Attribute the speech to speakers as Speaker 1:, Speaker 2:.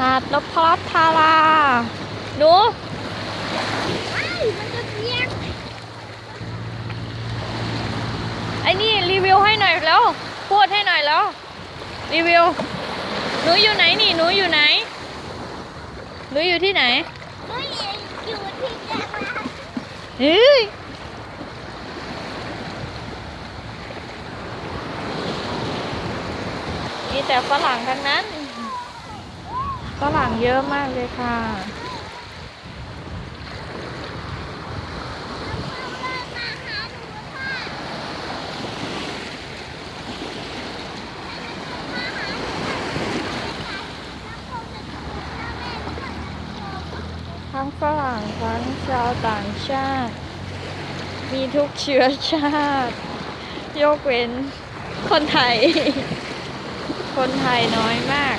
Speaker 1: หาดนพรัตน์ทาราหนู
Speaker 2: ไอ้มันจะเปียก
Speaker 1: ไอ้นี่รีวิวให้หน่อยแล้ว พูดให้หน่อยแล้ว รีวิว หนูอยู่ไหนนี่หนูอยู่ไหน หนูอยู่ที่ไหน
Speaker 2: เฮ้ยอยู่ที่แกมา
Speaker 1: เฮ้ยมีแต่ฝรั่งทั้งนั้น ฝรั่งเยอะมากเลยค่ะ ทั้งฝรั่งทั้งชาวต่างชาติ มีทุกเชื้อชาติ ยกเว้นคนไทย คนไทยน้อยมาก